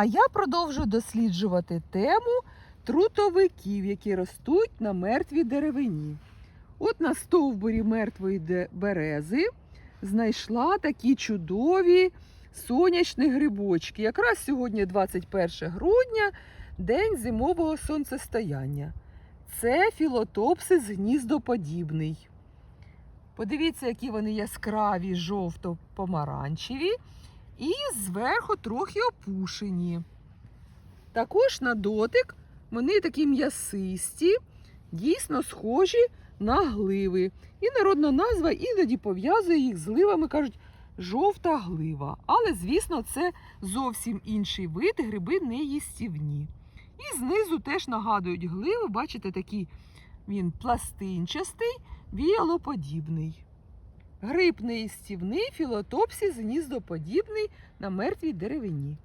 А я продовжую досліджувати тему трутовиків, які ростуть на мертвій деревині. От на стовбурі мертвої берези знайшла такі чудові сонячні грибочки. Якраз сьогодні 21 грудня, день зимового сонцестояння. Це філотопсис гніздоподібний. Подивіться, які вони яскраві, жовто-помаранчеві і зверху трохи опушені. Також на дотик вони такі м'ясисті, дійсно схожі на гливи. І народна назва іноді пов'язує їх з гливами, кажуть, жовта глива. Але, звісно, це зовсім інший вид, гриби не їстівні. І знизу теж нагадують гливи, бачите, такий він пластинчастий, віялоподібний. Гриб неїстівний, філотопсі, гніздоподібний на мертвій деревині.